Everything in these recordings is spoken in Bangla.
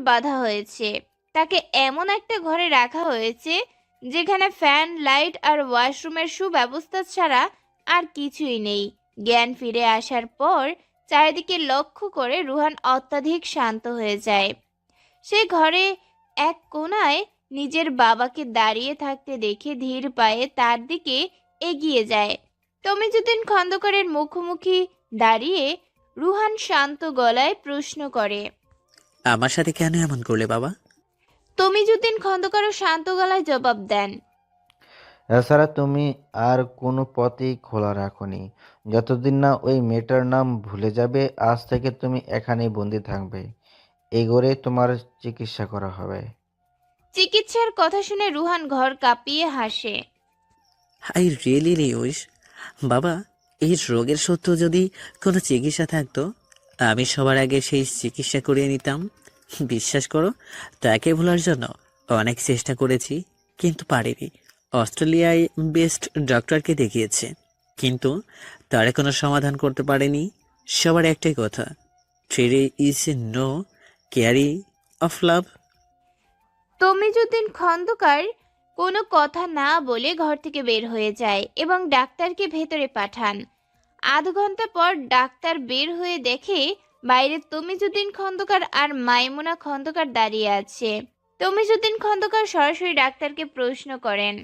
বাঁধা হয়েছে। তাকে এমন একটা ঘরে রাখা হয়েছে, যেখানে ফ্যান, লাইট আর ওয়াশরুমের সুব্যবস্থা ছাড়া আর কিছুই নেই। জ্ঞান ফিরে আসার পর চারিদিকে লক্ষ্য করে রুহান অত্যাধিক শান্ত হয়ে যায়। সে ঘরে এক কোণায় নিজের বাবাকে দাঁড়িয়ে থাকতে দেখে ধীর পায়ে তার দিকে এগিয়ে যায়। তমিজুদ্দিন খন্দকারের মুখোমুখি দাঁড়িয়ে রুহান শান্ত গলায় প্রশ্ন করে আমার সাথে কেন এমন করলে বাবা? তমিজুদ্দিন খন্দকারও শান্ত গলায় জবাব দেন এছাড়া তুমি আর কোনো পথই খোলা রাখোনি। যতদিন না ওই মেয়েটার নাম ভুলে যাবে আজ থেকে তুমি এখানেই বন্দি থাকবে। এই ঘরে তোমার চিকিৎসা করা হবে। চিকিৎসার কথা শুনে রুহান ঘর কাঁপিয়ে হাসে। আই রিয়েলি রিউইশ বাবা এই রোগের সত্য যদি কোনো চিকিৎসা থাকতো, আমি সবার আগে সেই চিকিৎসা করিয়ে নিতাম। বিশ্বাস করো, তাকে ভোলার জন্য অনেক চেষ্টা করেছি, কিন্তু পারিনি। অস্ট্রেলিয়ায় বেস্ট ডক্টরকে দেখিয়েছে, কিন্তু তারা কোনো সমাধান করতে পারেনি। সবার একটাই কথা ট্রেডে ইজ নো ক্যারি অফ লাভ। তমিজুদ্দিন খন্দকার কোনো কথা না বলে ঘর থেকে বের হয়ে যায় এবং ডাক্তারকে ভেতরে পাঠান। আধ ঘণ্টা পর ডাক্তার বের হয়ে দেখে বাইরে তমিজুদ্দিন খন্দকার আর মাইমুনা খন্দকার দাঁড়িয়ে আছে। তমিজুদ্দিন খন্দকার সরাসরি ডাক্তারকে প্রশ্ন করেন।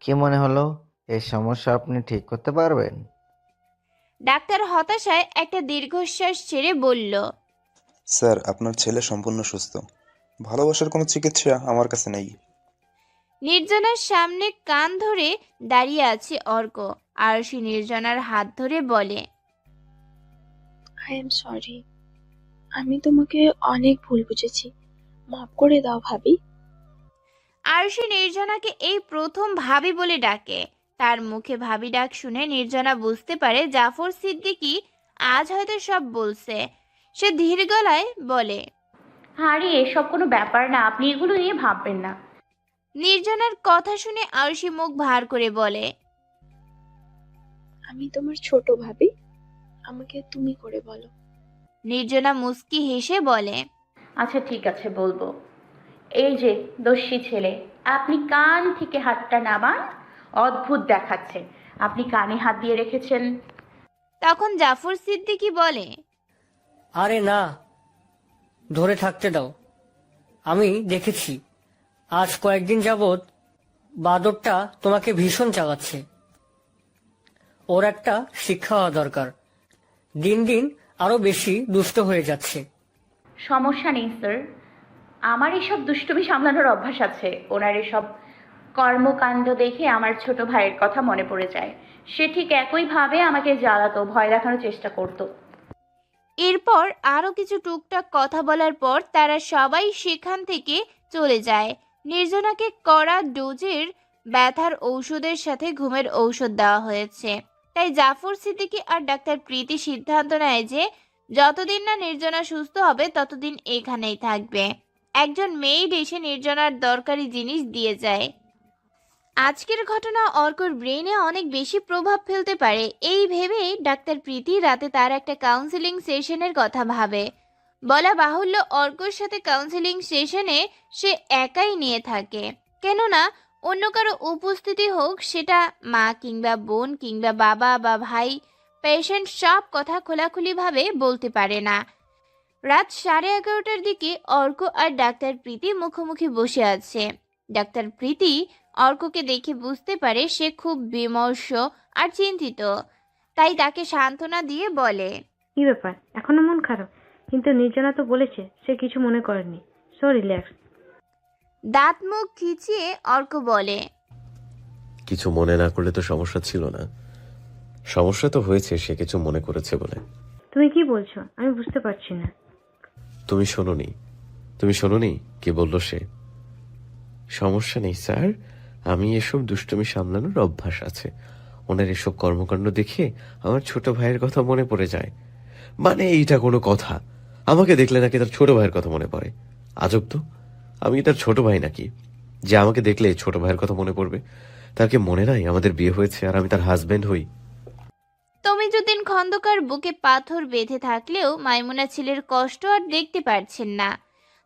কি মনে হলো? এই সমস্যা আপনি ঠিক করতে পারবেন? ডাক্তার হতাশায় একটা দীর্ঘশ্বাস ছেড়ে বলল স্যার আপনার ছেলে সম্পূর্ণ সুস্থ। ভালোবাসার কোনো চিকিৎসা আমার কাছে নেই। নির্জনার সামনে কান ধরে দাঁড়িয়ে আছে অর্ক। আরশি নির্জনার হাত ধরে বলে আই এম সরি আমি তোমাকে অনেক ভুল বুঝেছি। মাফ করে দাও ভাবি। আরশি নির্জনাকে এই প্রথম ভাবি বলে ডাকে। তার মুখে ভাবি ডাক শুনে নির্জনা বুঝতে পারে জাফর সিদ্দিকী আজ হয়তো সব বলছে। সে ধীর গলায় বলে আরে এসব কোনো ব্যাপার না। আপনি এগুলো নিয়ে ভাববেন না। নির্জনার কথা শুনে আরশি মুখ ভার করে বলে আমি তোমার ছোট ভাবি আমাকে তুমি করে বলো। নির্জনা মুস্কি হেসে বলে আচ্ছা ঠিক আছে বলব। এই যে দস্যি ছেলে আপনি কান থেকে হাতটা নামান অদ্ভুত দেখাচ্ছে। আপনি কানে হাত দিয়ে রেখেছেন। তখন জাফর সিদ্দিকী বলে আরে না ধরে থাকতে দাও। আমি দেখেছি। আজ কয়েকদিন যাবৎ বাদরটা তোমাকে ভীষণ চালাচ্ছে। ওর একটা শিক্ষা হওয়া দরকার। দিন দিন আরও বেশি দুষ্ট হয়ে যাচ্ছে। সমস্যা নেই স্যার। আমার এসব দুষ্টুমি সামলানোর অভ্যাস আছে। ওনার এসব কর্মকাণ্ড দেখে আমার ছোট ভাইয়ের কথা মনে পড়ে যায়। সে ঠিক একইভাবে আমাকে জ্বালাতো ভয় দেখানোর চেষ্টা করতো। এরপর আরও কিছু টুকটাক কথা বলার পর তারা সবাই সেখান থেকে চলে যায়। নির্জনাকে কড়া ডোজের ব্যথার ঔষধের সাথে ঘুমের ঔষধ দেওয়া হয়েছে। তাই জাফর সিদ্দিকি আর ডাক্তার প্রীতি সিদ্ধান্ত নেয় যে, যতদিন না নির্জনা সুস্থ হবে, ততদিন এখানেই থাকবে। একজন মেয়েড এসে নির্জনার দরকারি জিনিস দিয়ে যায়। আজকের ঘটনা অর্কর ব্রেনে অনেক বেশি প্রভাব ফেলতে পারে। এই ভেবে ডাক্তার প্রীতি রাতে তার একটা কাউন্সিলিং সেশনের কথা ভাবে। বলা বাহুল্য অর্কর সাথে কাউন্সিলিং সেশনে সে একাই নিয়ে থাকে। কেননা, অন্য কারও উপস্থিতি হোক, সেটা মা কিংবা বোন কিংবা বাবা বা ভাই পেশেন্ট সব কথা খোলাখুলিভাবে বলতে পারে না। রাত সাড়ে এগারোটার দিকে অর্ক আর ডাক্তার প্রীতি মুখোমুখি বসে আছে। ডাক্তার প্রীতি অর্ককে দেখে বুঝতে পারে সে খুব বিমর্ষ আর চিন্তিত। তাই তাকে সান্ত্বনা দিয়ে বলে, কি ব্যাপার? এখনও মন খারাপ? কিন্তু নির্জনা তো বলেছে সে কিছু মনে করেনি। সো রিল্যাক্স দাঁত মুখ খিচিয়ে অর্ক বলে কিছু মনে না করলে তো সমস্যা ছিল না। সমস্যা তো হয়েছে সে কিছু মনে করেছে বলে। তুমি কি বলছো? আমি বুঝতে পারছি না। তুমি শোনোনি। তুমি শোনোনি? কি বলল সে? সমস্যা নেই স্যার। আমি এসব দুষ্টুমি সামলানোর অভ্যাস আছে। ওনার এসব কর্মকাণ্ড দেখে আমার ছোট ভাইয়ের কথা মনে পড়ে যায়। মানে এইটা কোনো কথা। আমাকে দেখলে নাকি তার ছোট ভাইয়ের কথা মনে পড়ে। আজব তো। আমি তার ছোট ভাই নাকি? যে আমাকে দেখলে ছোট ভাইয়ের কথা মনে পড়বে তাকে মনে নাই আমাদের বিয়ে হয়েছে আর আমি তার হাজবেন্ড হই? তমিজুদ্দিন খন্দকার বুকে পাথর বেঁধে থাকলেও মাইমুনা ছেলের কষ্ট আর দেখতে পারছেন না।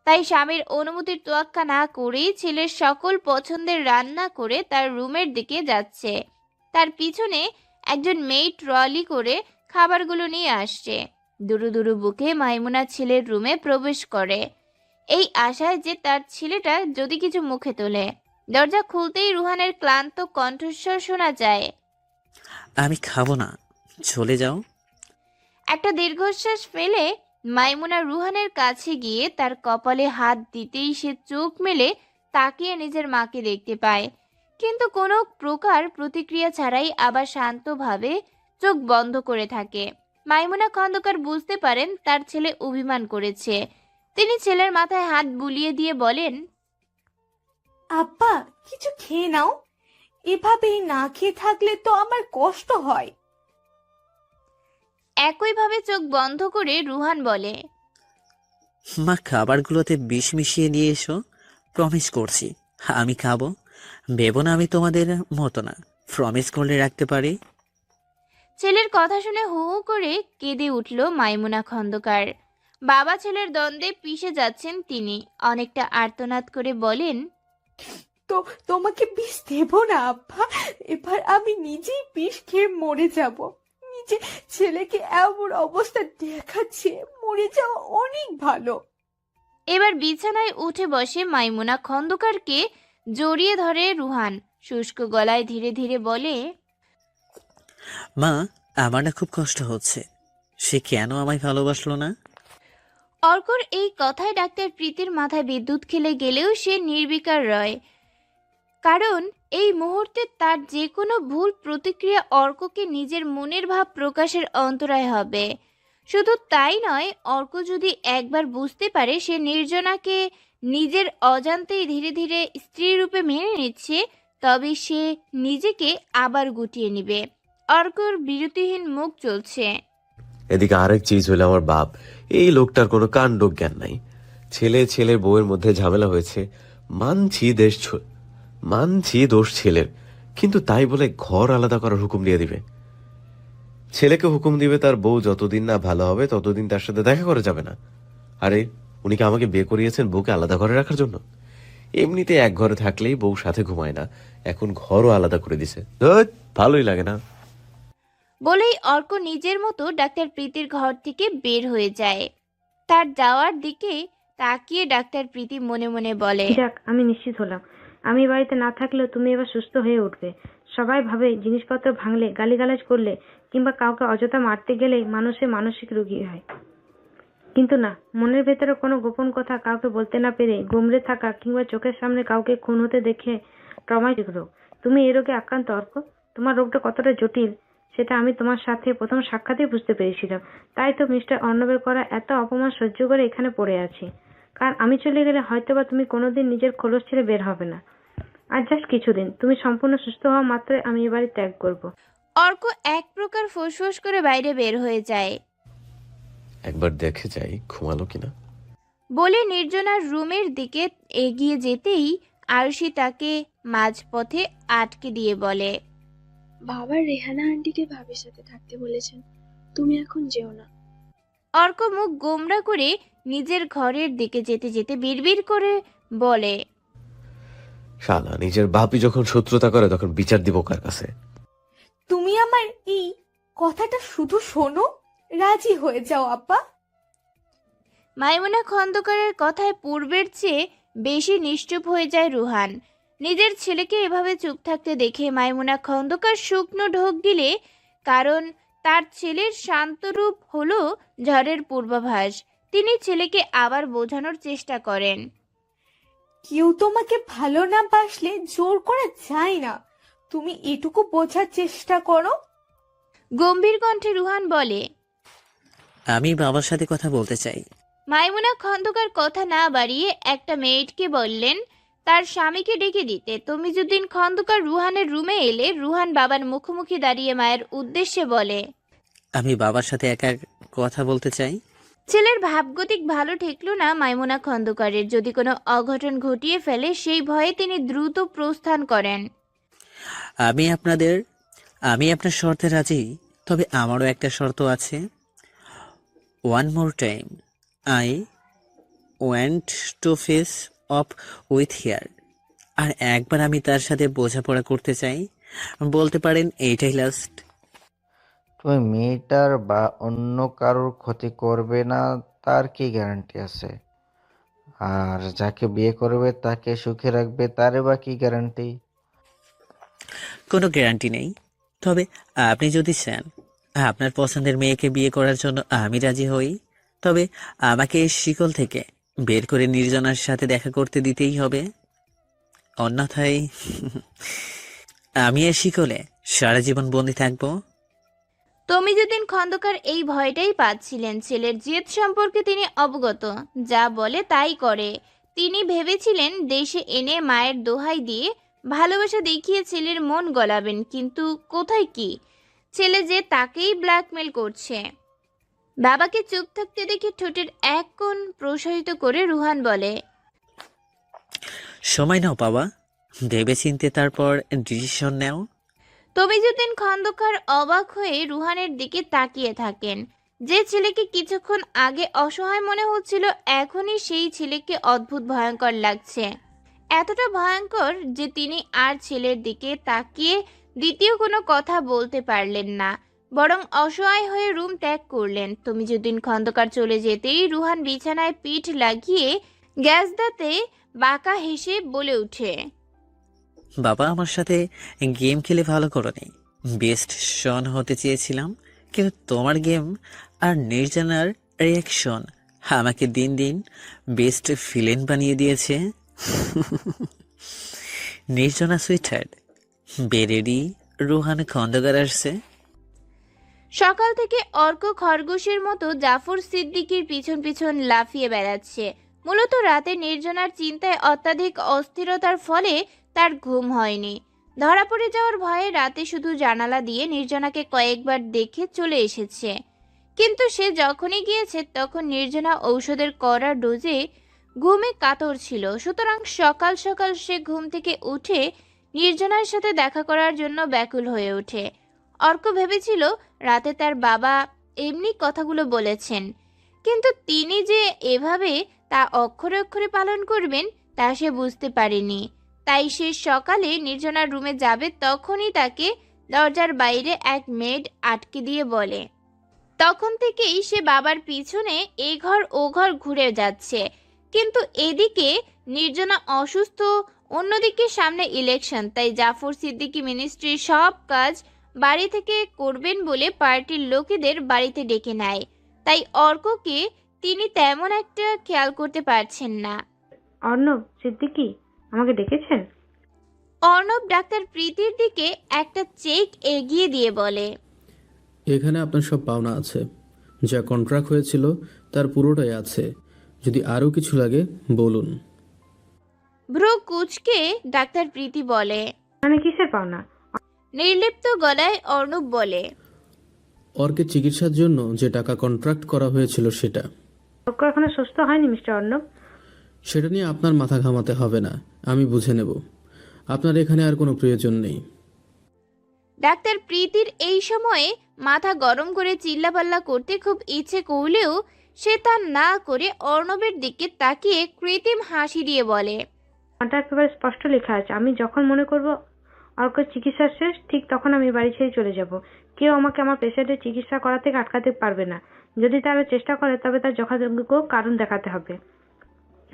তাই স্বামীর অনুমতির তোয়াক্কা না করেই ছেলের সকল পছন্দের রান্না করে তার রুমের দিকে যাচ্ছে। তার পিছনে একজন মেয়ে ট্রলি করে খাবারগুলো নিয়ে আসছে। দুরু দুরু বুকে মাইমুনা ছেলের রুমে প্রবেশ করে। এই আশায় যে তার ছেলেটা যদি কিছু মুখে তোলে। দরজা খুলতেই রুহানের ক্লান্ত কণ্ঠস্বর শোনা যায়। আমি খাব না চলে যাও। একটা দীর্ঘশ্বাস ফেলে মাইমুনা রুহানের কাছে গিয়ে তার কপালে হাত দিতেই সে চোখ মেলে তাকিয়ে নিজের মাকে দেখতে পায়। কিন্তু কোনো প্রকার প্রতিক্রিয়া ছাড়াই আবার শান্তভাবে চোখ বন্ধ করে থাকে। মাইমুনা খন্দকার বুঝতে পারেন তার ছেলে অভিমান করেছে। তিনি ছেলের মাথায় হাত বুলিয়ে দিয়ে বলেন আব্বা কিছু খেয়ে নাও। এভাবেই না খেয়ে থাকলে তো আমার কষ্ট হয়। একইভাবে চোখ বন্ধ করে রুহান বলে মা খাবারগুলোতে বিষ মিশিয়ে নিয়ে এসো। প্রমিস করছি। আমি খাব। ভেবো না আমি তোমাদের মতো না। প্রমিস করলে রাখতে পারি? ছেলের কথা শুনে হু হু করে কেঁদে উঠল মাইমুনা খন্দকার। বাবা ছেলের দ্বন্দ্বে পিষে যাচ্ছেন তিনি। অনেকটা আর্তনাদ করে বলেন তো তোমাকে বিষ দেব না আব্বা। এবার আমি নিজেই বিষ খেয়ে মরে যাব। নিজে ছেলেকে এমন অবস্থা দেখাচ্ছে মরে যাওয়া অনেক ভালো। এবার বিছানায় উঠে বসে মাইমুনা খন্দকারকে জড়িয়ে ধরে রুহান। শুষ্ক গলায় ধীরে ধীরে বলে মা, আমার না খুব কষ্ট হচ্ছে। সে কেন আমায় ভালোবাসলো না? অর্কর এই কথায় ডাক্তার প্রীতির মাথায় বিদ্যুৎ খেলে গেলেও সে নির্বিকার রয়। কারণ এই মুহূর্তে তার যে কোনো ভুল প্রতিক্রিয়া অর্ককে নিজের মনের ভাব প্রকাশের অন্তরায় হবে। শুধু তাই নয়, অর্ক যদি একবার বুঝতে পারে সে নির্জনাকে নিজের অজান্তেই ধীরে ধীরে স্ত্রী রূপে মেনে নিচ্ছে তবে সে নিজেকে আবার গুটিয়ে নেবে। অর্কর বিরতিহীন মুখ চলছে। এদিকে আরেক চিজ হলো আমার বাপ। এই লোকটার কোনো কাণ্ড জ্ঞান নাই। ছেলে ছেলের বউয়ের মধ্যে ঝামেলা হয়েছে। মানছি দেশ ছ- মানছি দোষ ছেলের। কিন্তু তাই বলে ঘর আলাদা করার হুকুম দিয়ে দিবে। ছেলেকে হুকুম দিবে তার বউ যতদিন না ভালো হবে ততদিন তার সাথে দেখা করা যাবে না। আরে উনি কি আমাকে বিয়ে করিয়েছেন বউকে আলাদা ঘরে রাখার জন্য? এমনিতে এক ঘরে থাকলেই বউ সাথে ঘুমায় না। এখন ঘরও আলাদা করে দিছে। ধুৎ, ভালোই লাগে না। বলেই অর্ক নিজের মতো ডাক্তার প্রীতির ঘর থেকে বের হয়ে যায়। তার যাওয়ার দিকে তাকিয়ে ডাক্তার প্রীতি মনে মনে বলে, যাক, আমি নিশ্চিত হলাম। আমি বাড়িতে না থাকলেও তুমি এবার সুস্থ হয়ে উঠবে। সবাই ভাবে জিনিসপত্র ভাঙলে, গালিগালাজ করলে কিংবা কাউকে অযথা মারতে গেলেই মানুষের মানসিক রোগী হয়। কিন্তু না, মনের ভেতরে কোনো গোপন কথা কাউকে বলতে না পেরে গুমড়ে থাকা কিংবা চোখের সামনে কাউকে খুন হতে দেখে ট্রমাটিক রোগ। তুমি এই রোগে আক্রান্ত, অর্ক? তোমার রোগটা কতটা জটিল? সেটা আমি তোমার সাথে প্রথম সাক্ষাতেই বুঝতে পেরেছিলাম। তাই তো মিস্টার অর্ণবের করা এত অপমান সহ্য করে এখানে পড়ে আছি। কারণ আমি চলে গেলে হয়তোবা তুমি কোনোদিন নিজের খোলস ছেড়ে বের হবে না। আর জাস্ট কিছুদিন তুমি সম্পূর্ণ সুস্থ হওয়া মাত্রই আমি এ বাড়ি ত্যাগ করব। অর্ক এক প্রকার ফুসফুস করে বাইরে বের হয়ে যায়। একবার দেখে যাই ঘুমালো কিনা? বলে নির্জনার রুমের দিকে এগিয়ে যেতেই আরুষি তাকে মাঝপথে আটকে দিয়ে বলে বাবা রেহানা আন্টিকে ভাবির সাথে থাকতে বলেছেন। তুমি এখন যেও না। অর্ক মুখ গোমরা করে নিজের ঘরের দিকে যেতে যেতে বিড়বিড় করে বলে শালা নিজের বাপই যখন শত্রুতা করে তখন বিচার দিব কার কাছে? তুমি আমার এই কথাটা শুধু শোনো রাজি হয়ে যাও আব্বা। মাইমুনা খন্দকারের কথায় পূর্বের চেয়ে বেশি নিশ্চুপ হয়ে যায় রুহান। নিজের ছেলেকে এভাবে চুপ থাকতে দেখে মাইমুনা খন্দকার শুকনো ঢোক গিলে কারণ তার ছেলের শান্তরূপ হল ঝড়ের পূর্বাভাস। তিনি ছেলেকে আবার বোঝানোর চেষ্টা করেন। কেউ তোমাকে ভালো না বাসলে জোর করা যায় না। তুমি এটুকু বোঝার চেষ্টা করো। গম্ভীর কণ্ঠে রুহান বলে আমি বাবার সাথে কথা বলতে চাই। মাইমুনা খন্দকার কথা না বাড়িয়ে একটা মেয়েটকে বললেন তার স্বামীকে ডেকে দিতে। তমিজুদ্দিন খন্দকার রুহানের রুমে এলে রুহান বাবার মুখোমুখি দাঁড়িয়ে মায়ের উদ্দেশ্যে বলে আমি বাবার সাথে একা কথা বলতে চাই? ছেলের ভাবগতিক ভালো ঠেকলো না মাইমুনা খন্দকারের। যদি কোনো অঘটন ঘটিয়ে ফেলে সেই ভয়ে তিনি দ্রুত প্রস্থান করেন। আমি আপনাদের আমি আপনার শর্তে রাজি তবে আমারও একটা শর্ত আছে। One more time I want to face off with her আর একবার আমি তার সাথে বোঝাপড়া করতে চাই বলতে পারেন এইটাই লাস্ট তুমি মেয়েটার বা অন্য কারোর ক্ষতি করবে না তার কি গ্যারান্টি আছে? আর যাকে বিয়ে করবে তাকে সুখে রাখবে তারে বা কি গ্যারান্টি কোনো গ্যারান্টি নেই। তবে আপনি যদি চান আপনার পছন্দের মেয়েকে বিয়ে করার জন্য আমি রাজি হই। তবে আমাকে শিকল থেকে বের করে নির্জনার সাথে দেখা করতে দিতেই হবে। অন্যথায় আমি এই শিকলে সারা জীবন বন্দি থাকব। তমিজুদ্দিন খন্দকার এই ভয়টাই পাচ্ছিলেন, ছেলের জেদ সম্পর্কে তিনি অবগত। যা বলে তাই করে। তিনি ভেবেছিলেন দেশে এনে মায়ের দোহাই দিয়ে ভালোবাসা দেখিয়ে ছেলের মন গলাবেন, কিন্তু কোথায় কি? ছেলে যে তাকেই ব্ল্যাকমেল করছে। বাবাকে চুপ থাকতে দেখে ঠোঁটের এক কোণ প্রসারিত করে রুহান বলে সময় নাও বাবা। ভেবে চিনতে তারপর ডিসিশন নাও। তমিজুদ্দিন খন্দকার অবাক হয়ে রুহানের দিকে তাকিয়ে থাকেন। যে ছেলেকে কিছুক্ষণ আগে অসহায় মনে হচ্ছিল এখনই সেই ছেলেকে অদ্ভুত ভয়ঙ্কর লাগছে। এতটা ভয়ঙ্কর যে তিনি আর ছেলের দিকে তাকিয়ে দ্বিতীয় কোনো কথা বলতে পারলেন না। বরং অসহায় হয়ে রুম ত্যাগ করলেন। তুমি তমিজুদ্দিন খন্দকার চলে যেতেই রুহান বিছানায় পিঠ লাগিয়ে গ্যাস দাঁতে বাঁকা হেসে বলে ওঠে, বাবা, আমার সাথে গেম খেলে ভালো করনি। বেস্ট শন হতে চেয়েছিলাম, কিন্তু তোমার গেম আর নির্জানার রিয়াকশন আমাকে দিন দিন বেস্ট ফিলেন বানিয়ে দিয়েছে। নির্জনা সুইটার বেরেডি রুহান খন্দকার আসছে। সকাল থেকে অর্ক খরগোশের মতো জাফর সিদ্দিকির পিছন পিছন লাফিয়ে বেড়াচ্ছে। মূলত রাতে নির্জনার চিন্তায় অত্যাধিক অস্থিরতার ফলে তার ঘুম হয়নি। ধরা পড়ে যাওয়ার ভয়ে রাতে শুধু জানালা দিয়ে নির্জনাকে কয়েকবার দেখে চলে এসেছে। কিন্তু সে যখনই গিয়েছে তখন নির্জনা ঔষধের কড়া ডোজে ঘুমে কাতর ছিল। সুতরাং সকাল সকাল সে ঘুম থেকে উঠে নির্জনার সাথে দেখা করার জন্য ব্যাকুল হয়ে ওঠে। অর্ক ভেবেছিল রাতে তার বাবা এমনি কথাগুলো বলেছেন। কিন্তু তিনি যে এভাবে তা অক্ষরে অক্ষরে পালন করবেন, তা সে বুঝতে পারেনি। তাই সে সকালে নির্জনার রুমে যাবে তখনই তাকে দরজার বাইরে এক মেড আটকে দিয়ে বলে। তখন থেকেই সে বাবার পিছনে এ ঘর ও ঘর ঘুরে যাচ্ছে। কিন্তু এদিকে নির্জনা অসুস্থ, অন্যদিকে সামনে ইলেকশন, তাই জাফর সিদ্দিকী মিনিস্ট্রির সব কাজ বাড়ি থেকে করবেন বলে পার্টির লোকেদের বাড়িতে ডেকে নেয়। তাই অর্ককে তিনি তেমন একটা খেয়াল করতে পারছেন না। অর্ণব সিদ্দিকি আমাকে ডেকেছেন? অর্ণব ডাক্তার প্রীতির দিকে একটা চেক এগিয়ে দিয়ে বলে এখানে আপনার সব পাওনা আছে। যা কন্ট্রাক্ট হয়েছিল তার পুরোটাই আছে। যদি আরও কিছু লাগে বলুন। ভ্রু কুচকে ডাক্তার প্রীতি বলে মানে কিসের পাওনা? নির্লিপ্ত গলায় অর্ণব বলে অর্কের চিকিৎসার জন্য যে টাকা কন্ট্রাক্ট করা হয়েছিল সেটা। অর্ক এখনও সুস্থ হয়নি মিস্টার অর্ণব। সেটা নিয়ে আপনার মাথা ঘামাতে হবে না আমি বুঝে নেব। আপনার এখানে আর কোনো প্রয়োজন নেই। ডাক্তার প্রীতির এই সময়ে মাথা গরম করে চিল্লাপাল্লা করতে খুব ইচ্ছে করলেও সে তা না করে অর্ণবের দিকে তাকিয়ে কৃত্রিম হাসি দিয়ে বলে একেবারে স্পষ্ট লেখা আছে আমি যখন মনে করব অর্কের চিকিৎসা শেষ ঠিক তখন আমি বাড়ি ছেড়ে চলে যাব। কেউ আমাকে আমার পেশেন্টের চিকিৎসা করা থেকে আটকাতে পারবে না। যদি তারা চেষ্টা করে তবে তার যথাযোগ্য কারণ দেখাতে হবে।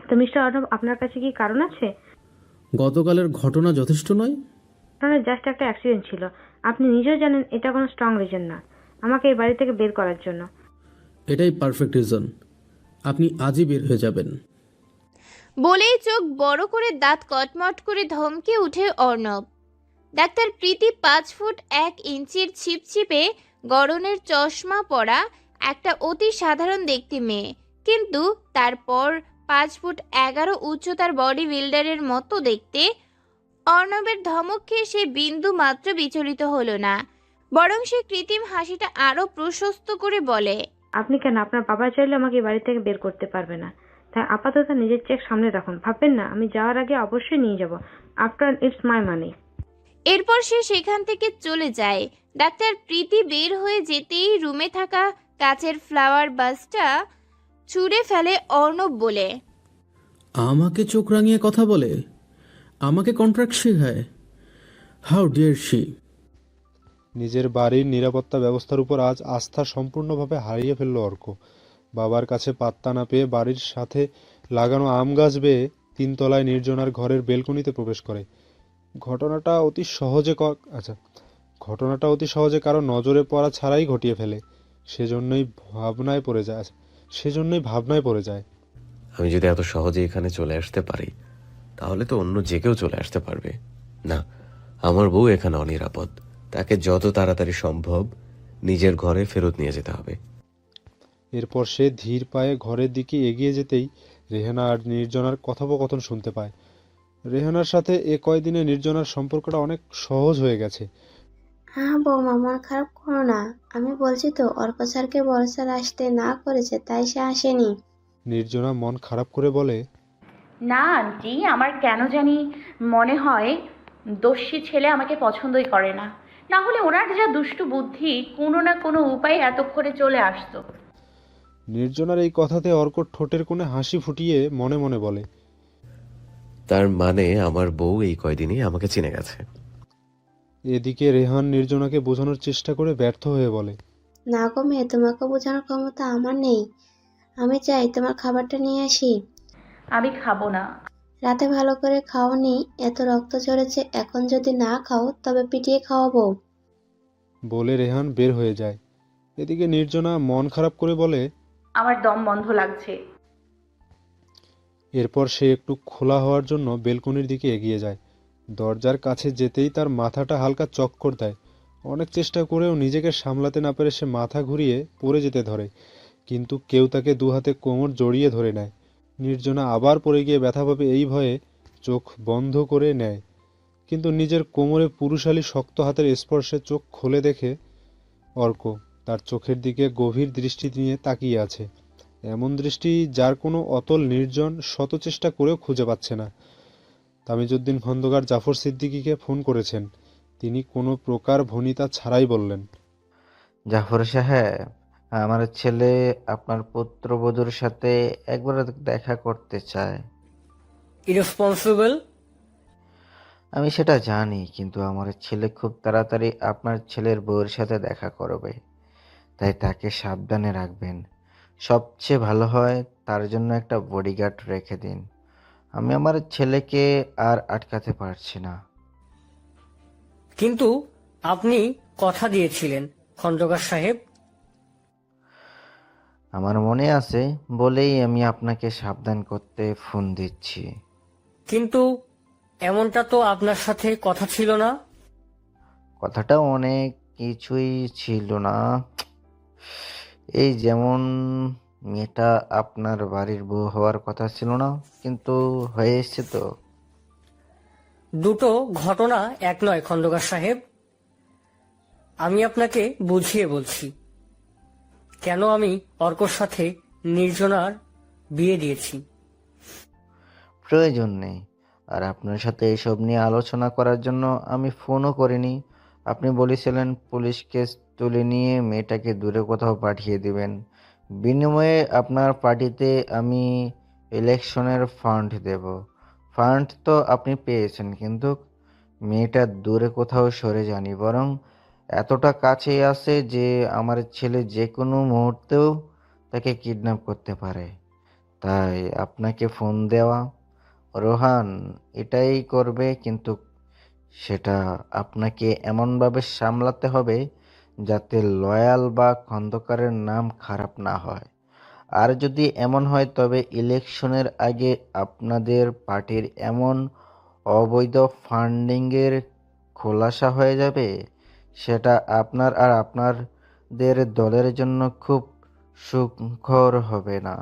তো মিস্টার অর্ণব আপনার কাছে কি কারণ আছে? গতকালের ঘটনা যথেষ্ট নয়? আপনার জাস্ট একটা অ্যাক্সিডেন্ট ছিল। আপনি নিজেও জানেন এটা কোনো স্ট্রং রিজন না। আমাকে এই বাড়ি থেকে বের করার জন্য। এটাই পারফেক্ট রিজন আপনি আজই বের হয়ে যাবেন। বলেই চোখ বড় করে দাঁত কটমট করে ধমকে উঠে অর্ণব। ডাক্তার প্রীতি পাঁচ ফুট এক ইঞ্চির ছিপছিপে গড়নের চশমা পরা একটা অতি সাধারণ দেখতে মেয়ে। কিন্তু তারপর পাঁচ ফুট এগারো উচ্চতার বডি বিল্ডারের মতো দেখতে অর্ণবের ধমক খেয়ে সে বিন্দু মাত্র বিচলিত হলো না। বরং সে কৃত্রিম হাসিটা আরও প্রশস্ত করে বলে, আপনি কেন? আপনার বাবা চাইলে আমাকে বাড়ি থেকে বের করতে পারবে না। তাই আপাতত নিজের চেক সামনে রাখুন। ভাববেন না, আমি যাওয়ার আগে অবশ্যই নিয়ে যাব। After it's my money. এরপর সে সেখান থেকে চলে যায়। ডাক্তার প্রীতি বের হয়ে যেতেই রুমে থাকা কাচের ফ্লাওয়ার বাসটা ছুঁড়ে ফেলে অর্ণব বলে। আমাকে চোখ রাঙিয়ে কথা বলে। আমাকে কন্ট্রাক্ট শেখায়। হাউ ডিয়ার শি নিজের বাড়ির নিরাপত্তা ব্যবস্থার উপর আজ আস্থা সম্পূর্ণভাবে হারিয়ে ফেলল অর্ক। বাবার কাছে পাত্তা না পেয়ে বাড়ির সাথে লাগানো আম গাছ বেয়ে তিনতলায় নির্জনার ঘরের বেলকনিতে প্রবেশ করে। ঘটনাটা অতি সহজে আচ্ছা ঘটনাটা অতি সহজে কারও নজরে পড়া ছাড়াই ঘটিয়ে ফেলে। সেজন্যই ভাবনায় পড়ে যায়। আচ্ছা, সেজন্যই ভাবনায় পড়ে যায়। আমি যদি এত সহজে এখানে চলে আসতে পারি তাহলে তো অন্য যে কেউ চলে আসতে পারবে। না আমার বউ এখানে অনিরাপদ। তাকে যত তাড়াতাড়ি সম্ভব নিজের ঘরে ফেরত নিয়ে যেতে হবে। এরপর সে ধীর পায়ে ঘরের দিকে এগিয়ে যেতেই রেহানা আর নির্জনার কথোপকথন শুনতে পায়। রেহানার সাথে এ কয়দিনে নির্জনার সম্পর্কটা অনেক সহজ হয়ে গেছে। হ্যাঁ বৌমা মন খারাপ করো না। আমি বলছি তো অর্ক স্যারকে বড় স্যার আসতে না করেছে তাই সে আসেনি। নির্জনা মন খারাপ করে বলে না আন্টি আমার কেন জানি মনে হয় দস্যি ছেলে আমাকে পছন্দই করে না। না হলে ওনার যা দুষ্টু বুদ্ধি কোনো না কোনো উপায়ে এতক্ষণে চলে আসতো। নির্জনার এই কথাতে অর্ক ঠোঁটের কোণে হাসি ফুটিয়ে মনে মনে বলে তার মানে আমার বউ এই কয়দিনই আমাকে চিনে গেছে। এদিকে রেহান নির্জনাকে বোঝানোর চেষ্টা করে ব্যর্থ হয়ে বলে না গো মেয়ে তোমাকে বোঝানোর ক্ষমতা আমার নেই। আমি চাই তোমার খাবারটা নিয়ে আসি। আমি খাব না। রাতে ভালো করে খাওনি এত রক্ত ঝরেছে এখন যদি না খাও তবে পিটিয়ে খাওয়াবো। বলে রেহান বের হয়ে যায়। এদিকে নির্জনা মন খারাপ করে বলে আমার দম বন্ধ লাগছে। এরপর সে একটু খোলা হওয়ার জন্য বেলকনির দিকে এগিয়ে যায়। দরজার কাছে যেতেই তার মাথাটা হালকা চক্কর দেয়। অনেক চেষ্টা করেও নিজেকে সামলাতে না পেরে সে মাথা ঘুরিয়ে পড়ে যেতে ধরে। কিন্তু কেউ তাকে দু হাতে কোমর জড়িয়ে ধরে নেয়। নির্জনা আবার পড়ে গিয়ে ব্যথা পাবে এই ভয়ে চোখ বন্ধ করে নেয়। কিন্তু নিজের কোমরে পুরুষালী শক্ত হাতের স্পর্শে চোখ খুলে দেখে অর্ক তার চোখের দিকে গভীর দৃষ্টি নিয়ে তাকিয়ে আছে। এমন দৃষ্টি যার কোনো অতল নির্জন শত চেষ্টা করেও খুঁজে পাচ্ছে না। তামিজুদ্দিন খন্দকার জাফর সিদ্দিকিকে ফোন করেছেন। তিনি কোনো প্রকার ভনিতা ছাড়াই বললেন। জাফর সাহেব আমার ছেলে আপনার পুত্রবধূর সাথে একবার দেখা করতে চায়। ইরেসপন্সিবল আমি সেটা জানি কিন্তু আমার ছেলে খুব তাড়াতাড়ি আপনার ছেলের বউয়ের সাথে দেখা করবে। তাই তাকে সাবধানে রাখবেন। সবচেয়ে ভালো হয় তার জন্য একটা বডিগার্ড রেখে দিন। আমি আমার ছেলেকে আর আটকাতে পারছি না। কিন্তু আপনি কথা দিয়েছিলেন খন্দকার সাহেব। আমার মনে আছে বলেই আমি আপনাকে সাবধান করতে ফোন দিচ্ছি। কিন্তু এমনটা তো আপনার সাথে কথা ছিল না। কথাটা অনেক কিছুই ছিল না। এই যেমন মেয়েটা আপনার বাড়ির বউ হওয়ার কথা ছিল না কিন্তু হয়ে এসছে তো। দুটো ঘটনা এক নয় খন্দকার সাহেব। আমি আপনাকে বুঝিয়ে বলছি কেন আমি অর্কর সাথে নির্জনার বিয়ে দিয়েছি? প্রয়োজন নেই। আর আপনার সাথে এসব নিয়ে আলোচনা করার জন্য আমি ফোনও করিনি। আপনি বলেছিলেন পুলিশ কেস তুলে নিয়ে মেয়েটাকে দূরে কোথাও পাঠিয়ে দিবেন। বিনিময়ে আপনার পার্টিতে আমি ইলেকশনের ফান্ড দেব। ফান্ড তো আপনি পেয়েছেন, কিন্তু মেয়েটা দূরে কোথাও সরে যানি বরং এতটা কাছেই আছে যে আমার ছেলে যে কোনো মুহূর্তেও তাকে কিডন্যাপ করতে পারে। তাই আপনাকে ফোন দেওয়া। রোহান, এটাই করবে, কিন্তু সেটা আপনাকে এমনভাবে সামলাতে হবে যাতে লয়াল বা খন্দকারের নাম খারাপ না হয়। আর যদি এমন হয়, তবে ইলেকশনের আগে আপনাদের পার্টির এমন অবৈধ ফান্ডিংয়ের খোলাসা হয়ে যাবে, সেটা আপনার আর আপনাদের দলের জন্য খুব সুখকর হবে না।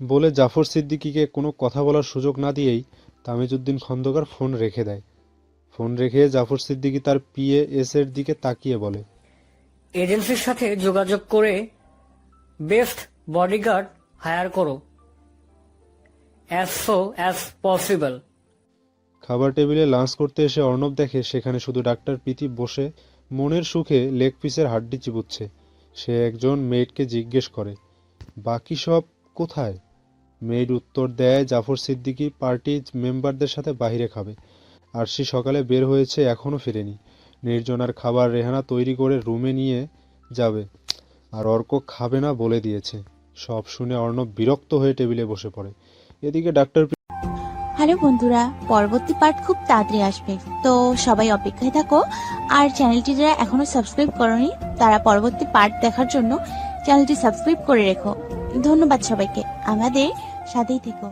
বলে জাফর সিদ্দিকিকে কোনো কথা বলার সুযোগ না দিয়েই তামিজুদ্দিন খন্দকার ফোন রেখে দেয়। ফোন রেখে জাফর সিদ্দিকী তার পিএ এস এর দিকে তাকিয়ে বলে এজেন্সির সাথে যোগাযোগ করে বেস্ট বডিগার্ড হায়ার করো। অ্যাজ সো অ্যাজ পসিবল খাবার টেবিলে লাঞ্চ করতে এসে অর্ণব দেখে সেখানে শুধু ডাক্তার প্রীতি বসে মনের সুখে লেগ পিসের হাড্ডি চিবুচ্ছে। সে একজন মেয়েটকে জিজ্ঞেস করে বাকি সব কোথায়? মেয়েড উত্তর দেয়, জাফর সিদ্দিকি পার্টি মেম্বারদের সাথে বাইরে খাবে। আর সে সকালে বের হয়েছে এখনও ফেরেনি। নির্জনার খাবার রেহানা তৈরি করে রুমে নিয়ে যাবে। আর অর্ক খাবে না বলে দিয়েছে। সব শুনে অর্ণব বিরক্ত হয়ে টেবিলে বসে পড়ে। এদিকে ডাক্তার হ্যালো বন্ধুরা, পরবর্তী পার্ট খুব তাড়াতাড়ি আসবে। তো সবাই অপেক্ষায় থাকো। আর চ্যানেলটি যারা এখনও সাবস্ক্রাইব করনি, তারা পরবর্তী পার্ট দেখার জন্য চ্যানেলটি সাবস্ক্রাইব করে রেখো। ধন্যবাদ সবাইকে। আমাদের সাথেই থেকো।